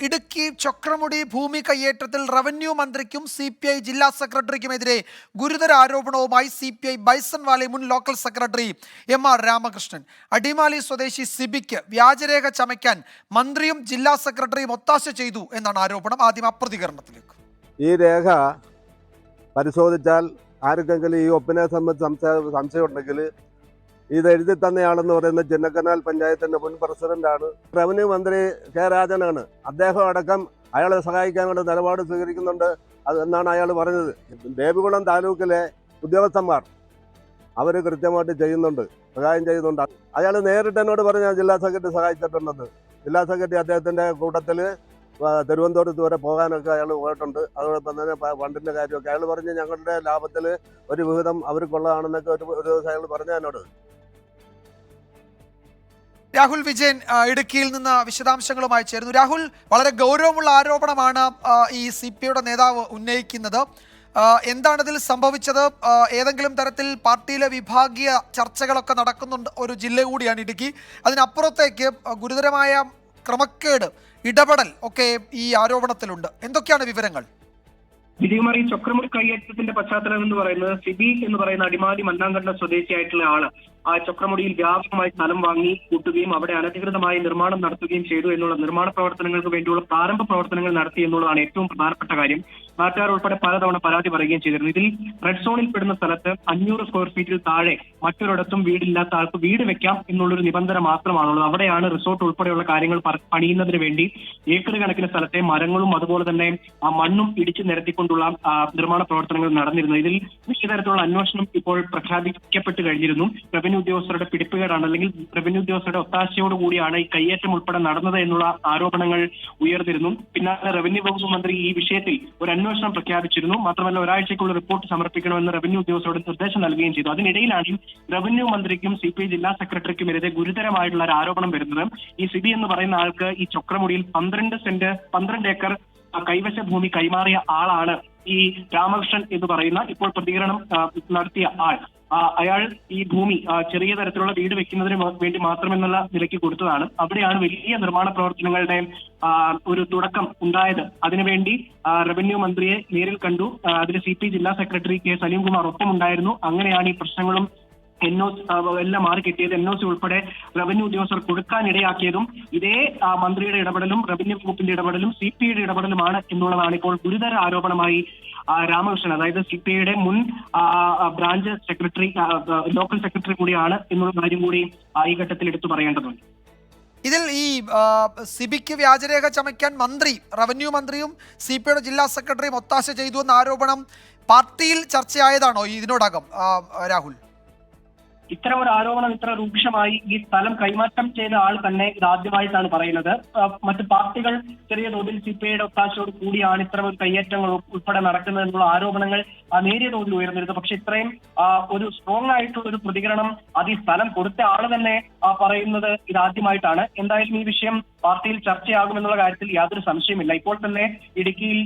ഇടുക്കി ചക്രമുടി ഭൂമി കയ്യേറ്റത്തിൽ റവന്യൂ മന്ത്രിക്കും സി പി ഐ ജില്ലാ സെക്രട്ടറിക്കുമെതിരെ ഗുരുതര ആരോപണവുമായി C P I Bison Valley മുൻ local secretary M R Ramakrishnan. Adimali സ്വദേശി സിബിക്ക് വ്യാജരേഖ ചമയ്ക്കാൻ മന്ത്രിയും ജില്ലാ സെക്രട്ടറിയും ഒത്താശ ചെയ്തു എന്നാണ് ആരോപണം ആദ്യം അപ്രതികരണത്തിലേക്ക് ഈ രേഖ പരിശോധിച്ചാൽ ആർക്കെങ്കിലും ഈ ഒപ്പിനെ സംബന്ധിച്ച് സംശയം സംശയമുണ്ടെങ്കിൽ ഇത് എഴുതി തന്നയാളെന്ന് പറയുന്ന ചിന്നക്കനാൽ പഞ്ചായത്തിന്റെ മുൻ പ്രസിഡന്റാണ്. റവന്യൂ മന്ത്രി കെ രാജനാണ്. അദ്ദേഹം അടക്കം അയാളെ സഹായിക്കാനുള്ള നിലപാട് സ്വീകരിക്കുന്നുണ്ട് അത് എന്നാണ് അയാൾ പറഞ്ഞത്. ദേവികുളം താലൂക്കിലെ ഉദ്യോഗസ്ഥന്മാർ അവർ കൃത്യമായിട്ട് ചെയ്യുന്നുണ്ട് സഹായം ചെയ്യുന്നുണ്ട്. അയാൾ നേരിട്ട് എന്നോട് പറഞ്ഞ ജില്ലാ സെക്രട്ടറി സഹായിച്ചിട്ടുണ്ടെന്ന്. ജില്ലാ സെക്രട്ടറി അദ്ദേഹത്തിന്റെ കൂട്ടത്തിൽ തിരുവനന്തപുരത്ത് വരെ പോകാനൊക്കെ അയാൾ പോയിട്ടുണ്ട്. അതോടൊപ്പം തന്നെ ഫണ്ടിന്റെ കാര്യമൊക്കെ അയാൾ പറഞ്ഞ് ഞങ്ങളുടെ ലാഭത്തിൽ ഒരു വിഹിതം അവർക്കുള്ളതാണെന്നൊക്കെ ഒരു ഒരു ദിവസം അയാൾ പറഞ്ഞു എന്നോട്. രാഹുൽ വിജയൻ ഇടുക്കിയിൽ നിന്ന് വിശദാംശങ്ങളുമായി ചേരുന്നു. രാഹുൽ വളരെ ഗൗരവമുള്ള ആരോപണമാണ് ഈ സി പി ഐയുടെ നേതാവ് ഉന്നയിക്കുന്നത്. എന്താണ് ഇതിൽ സംഭവിച്ചത്? ഏതെങ്കിലും തരത്തിൽ പാർട്ടിയിലെ വിഭാഗീയ ചർച്ചകളൊക്കെ നടക്കുന്നുണ്ട് ഒരു ജില്ല കൂടിയാണ് ഇടുക്കി. അതിനപ്പുറത്തേക്ക് ഗുരുതരമായ ക്രമക്കേട് ഇടപെടൽ ഒക്കെ ഈ ആരോപണത്തിലുണ്ട്. എന്തൊക്കെയാണ് വിവരങ്ങൾ? വിജയകുമാരി ചക്രമുറി കയ്യേറ്റത്തിന്റെ പശ്ചാത്തലം എന്ന് പറയുന്നത് സിബി എന്ന് പറയുന്ന അടിമാലി മണ്ണാങ്കണ്ട സ്വദേശിയായിട്ടുള്ള ആൾ. ചക്രമുടിയിൽ വ്യാപകമായി സ്ഥലം വാങ്ങി കൂട്ടുകയും അവിടെ അനധികൃതമായി നിർമ്മാണം നടത്തുകയും ചെയ്തു എന്നുള്ള നിർമ്മാണ പ്രവർത്തനങ്ങൾക്ക് വേണ്ടിയുള്ള പ്രാരംഭ പ്രവർത്തനങ്ങൾ നടത്തി എന്നുള്ളതാണ് ഏറ്റവും പ്രധാനപ്പെട്ട കാര്യം. നാട്ടുകാർ ഉൾപ്പെടെ പലതവണ പരാതി പറയുകയും ചെയ്തിരുന്നു. ഇതിൽ റെഡ് സോണിൽ പെടുന്ന സ്ഥലത്ത് അഞ്ഞൂറ് സ്ക്വയർ ഫീറ്റിൽ താഴെ മറ്റൊരിടത്തും വീടില്ലാത്ത ആൾക്ക് വീട് വെക്കാം എന്നുള്ളൊരു നിബന്ധന മാത്രമാണുള്ളത്. അവിടെയാണ് റിസോർട്ട് ഉൾപ്പെടെയുള്ള കാര്യങ്ങൾ പണിയുന്നതിന് വേണ്ടി ഏക്കർ കണക്കിന് സ്ഥലത്തെ മരങ്ങളും അതുപോലെ തന്നെ ആ മണ്ണും ഇടിച്ചു നിരത്തിക്കൊണ്ടുള്ള നിർമ്മാണ പ്രവർത്തനങ്ങൾ നടന്നിരുന്നു ഇതിൽ വിവിധ തരത്തിലുള്ള അന്വേഷണം ഇപ്പോൾ പ്രഖ്യാപിക്കപ്പെട്ട് കഴിഞ്ഞിരുന്നു. റവന്യൂ ഉദ്യോഗസ്ഥരുടെ പിടിപ്പുകേടാണ് അല്ലെങ്കിൽ റവന്യൂ ഉദ്യോഗസ്ഥരുടെ ഒത്താശയോടുകൂടിയാണ് ഈ കയ്യേറ്റം ഉൾപ്പെടെ നടന്നത് എന്നുള്ള ആരോപണങ്ങൾ ഉയർന്നിരുന്നു. പിന്നാലെ റവന്യൂ വകുപ്പ് മന്ത്രി ഈ വിഷയത്തിൽ ഒരു അന്വേഷണം പ്രഖ്യാപിച്ചിരുന്നു. മാത്രമല്ല ഒരാഴ്ചയ്ക്കുള്ള റിപ്പോർട്ട് സമർപ്പിക്കണമെന്ന് റവന്യൂ ഉദ്യോഗസ്ഥരോട് നിർദ്ദേശം നൽകുകയും ചെയ്തു. അതിനിടയിലാണ് റവന്യൂ മന്ത്രിക്കും സി പി ഐ ജില്ലാ സെക്രട്ടറിക്കുമെതിരെ ഗുരുതരമായിട്ടുള്ള ഒരു ആരോപണം വരുന്നത്. ഈ സിബി എന്ന് പറയുന്ന ആൾക്ക് ഈ ചക്രമുടിയിൽ പന്ത്രണ്ട് സെന്റ് പന്ത്രണ്ട് ഏക്കർ കൈവശ ഭൂമി കൈമാറിയ ആളാണ് ഈ രാമകൃഷ്ണൻ എന്ന് പറയുന്ന ഇപ്പോൾ പ്രതികരണം നടത്തിയ ആൾ. അയാൾ ഈ ഭൂമി ചെറിയ തരത്തിലുള്ള വീട് വെക്കുന്നതിന് വേണ്ടി മാത്രമെന്നുള്ള നിലയ്ക്ക് കൊടുത്തതാണ്. അവിടെയാണ് വലിയ നിർമ്മാണ പ്രവർത്തനങ്ങളുടെ ഒരു തുടക്കം ഉണ്ടായത്. അതിനുവേണ്ടി റവന്യൂ മന്ത്രിയെ നേരിൽ കണ്ടു. അതിന് സി ജില്ലാ സെക്രട്ടറി കെ സലീംകുമാർ ഒപ്പമുണ്ടായിരുന്നു. അങ്ങനെയാണ് ഈ പ്രശ്നങ്ങളും എൻ ഒ എല്ലാം മാറി കിട്ടിയത് എൻ ഒ സി ഉൾപ്പെടെ റവന്യൂ ഉദ്യോഗസ്ഥർ കൊടുക്കാൻ ഇടയാക്കിയതും ഇതേ മന്ത്രിയുടെ ഇടപെടലും റവന്യൂ വകുപ്പിന്റെ ഇടപെടലും സി പി ഐയുടെ ഇടപെടലുമാണ് എന്നുള്ളതാണ് ഇപ്പോൾ ഗുരുതര ആരോപണമായി രാമകൃഷ്ണൻ അതായത് സി പി ഐയുടെ മുൻ ബ്രാഞ്ച് സെക്രട്ടറി ലോക്കൽ സെക്രട്ടറി കൂടിയാണ് എന്നുള്ള കാര്യം കൂടി ഈ ഘട്ടത്തിൽ എടുത്തു പറയേണ്ടതുണ്ട്. ഇതിൽ ഈ സിബിക്ക് വ്യാജരേഖ ചമയ്ക്കാൻ മന്ത്രി റവന്യൂ മന്ത്രിയും സി പി ഐയുടെ ജില്ലാ സെക്രട്ടറിയും ഒത്താശ ചെയ്തു എന്ന ആരോപണം പാർട്ടിയിൽ ചർച്ചയായതാണോ ഇതിനോടകം രാഹുൽ? ഇത്തരം ഒരു ആരോപണം ഇത്ര രൂക്ഷമായി ഈ സ്ഥലം കൈമാറ്റം ചെയ്ത ആൾ തന്നെ ഇത് ആദ്യമായിട്ടാണ് പറയുന്നത്. മറ്റ് പാർട്ടികൾ ചെറിയ തോതിൽ സി പി ഐയുടെ ഒത്താശയോട് കൂടിയാണ് ഇത്തരം ഒരു കയ്യേറ്റങ്ങൾ ഉൾപ്പെടെ നടക്കുന്നത് എന്നുള്ള ആരോപണങ്ങൾ നേരിയ തോതിൽ ഉയർന്നിരുന്നു പക്ഷെ ഇത്രയും ഒരു സ്ട്രോങ് ആയിട്ടുള്ള ഒരു പ്രതികരണം അത് ഈ സ്ഥലം കൊടുത്ത ആൾ തന്നെ പറയുന്നത് ഇത് ആദ്യമായിട്ടാണ്. എന്തായാലും ഈ വിഷയം പാർട്ടിയിൽ ചർച്ചയാകുമെന്നുള്ള കാര്യത്തിൽ യാതൊരു സംശയമില്ല ഇപ്പോൾ തന്നെ ഇടുക്കിയിൽ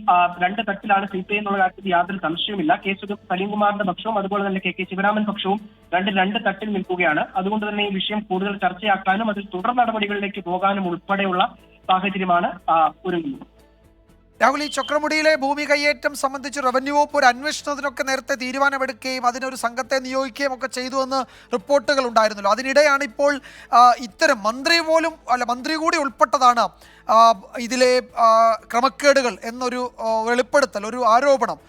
രണ്ട് തട്ടിലാണ് സി എന്നുള്ള കാര്യത്തിൽ യാതൊരു സംശയമില്ല കെ സലീംകുമാറിന്റെ പക്ഷവും അതുപോലെ തന്നെ കെ കെ ശിവരാമൻ പക്ഷവും രണ്ട് രണ്ട് തട്ടിൽ നിൽക്കുകയാണ്. അതുകൊണ്ട് തന്നെ ഈ വിഷയം കൂടുതൽ ചർച്ചയാക്കാനും അതിൽ തുടർ നടപടികളിലേക്ക് പോകാനും ഉൾപ്പെടെയുള്ള സാഹചര്യമാണ് ഒരുങ്ങുന്നത്. രാഹുൽ ഈ ചക്രമുടിയിലെ ഭൂമി കയ്യേറ്റം സംബന്ധിച്ച് റവന്യൂ വകുപ്പ് ഒരു അന്വേഷണത്തിനൊക്കെ നേരത്തെ തീരുമാനമെടുക്കുകയും അതിനൊരു സംഘത്തെ നിയോഗിക്കുകയും ഒക്കെ ചെയ്തു എന്ന് റിപ്പോർട്ടുകൾ ഉണ്ടായിരുന്നല്ലോ. അതിനിടെയാണ് ഇപ്പോൾ ഇത്തരം മന്ത്രി പോലും അല്ല മന്ത്രി കൂടി ഉൾപ്പെട്ടതാണ് ഇതിലെ ക്രമക്കേടുകൾ എന്നൊരു വെളിപ്പെടുത്തൽ ഒരു ആരോപണം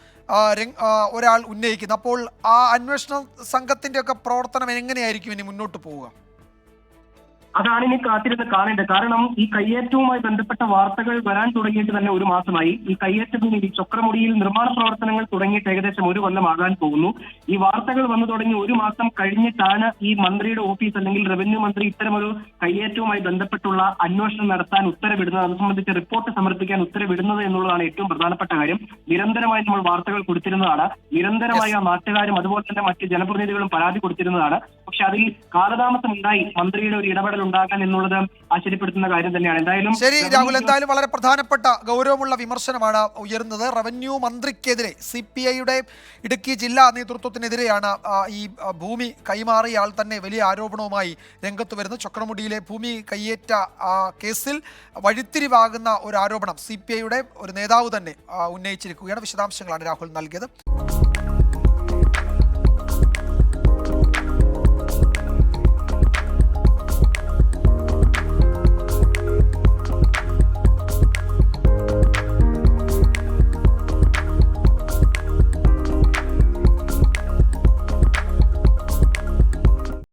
ഒരാൾ ഉന്നയിക്കുന്നത്. അപ്പോൾ ആ അന്വേഷണ സംഘത്തിന്റെയൊക്കെ പ്രവർത്തനം എങ്ങനെയായിരിക്കും ഇനി മുന്നോട്ട് പോവുക? അതാണ് ഇനി കാത്തിരുന്ന് കാണേണ്ടത്. കാരണം ഈ കയ്യേറ്റവുമായി ബന്ധപ്പെട്ട വാർത്തകൾ വരാൻ തുടങ്ങിയിട്ട് തന്നെ ഒരു മാസമായി. ഈ കയ്യേറ്റ ഭൂമി ഈ ചക്രമുടിയിൽ നിർമ്മാണ പ്രവർത്തനങ്ങൾ തുടങ്ങിയിട്ട് ഏകദേശം ഒരു കൊല്ലമാകാൻ പോകുന്നു. ഈ വാർത്തകൾ വന്നു തുടങ്ങി ഒരു മാസം കഴിഞ്ഞിട്ടാണ് ഈ മന്ത്രിയുടെ ഓഫീസ് അല്ലെങ്കിൽ റവന്യൂ മന്ത്രി ഇത്തരമൊരു കയ്യേറ്റവുമായി ബന്ധപ്പെട്ടുള്ള അന്വേഷണം നടത്താൻ ഉത്തരവിടുന്നത് അത് സംബന്ധിച്ച് റിപ്പോർട്ട് സമർപ്പിക്കാൻ ഉത്തരവിടുന്നത് എന്നുള്ളതാണ് ഏറ്റവും പ്രധാനപ്പെട്ട കാര്യം. നിരന്തരമായി നമ്മൾ വാർത്തകൾ കൊടുത്തിരുന്നതാണ്. നിരന്തരമായി ആ നാട്ടുകാരും അതുപോലെ തന്നെ മറ്റ് ജനപ്രതിനിധികളും പരാതി കൊടുത്തിരുന്നതാണ്. പക്ഷെ അതിൽ കാലതാമസം ഉണ്ടായി. മന്ത്രിയുടെ ഒരു ഇടപെടൽ ഉണ്ടാകാൻ എന്നുള്ളത് ആശ്ചര്യപ്പെടുത്തുന്ന കാര്യം തന്നെയാണ്. എന്തായാലും ശരി രാഹുൽ എന്തായാലും വളരെ പ്രധാനപ്പെട്ട ഗൗരവമുള്ള വിമർശനമാണ് ഉയർന്നത് റവന്യൂ മന്ത്രിക്കെതിരെ സി പി ഐയുടെ ഇടുക്കി ജില്ലാ നേതൃത്വത്തിനെതിരെയാണ് ഈ ഭൂമി കൈമാറിയ ആൾ തന്നെ വലിയ ആരോപണവുമായി രംഗത്ത് വരുന്നത്. ചക്രമുടിയിലെ ഭൂമി കയ്യേറ്റ ആ, കേസിൽ വഴിത്തിരിവാകുന്ന ഒരു ആരോപണം സി പി ഐയുടെ ഒരു നേതാവ് തന്നെ ഉന്നയിച്ചിരിക്കുകയാണ്. വിശദാംശങ്ങളാണ് രാഹുൽ നൽകിയത്.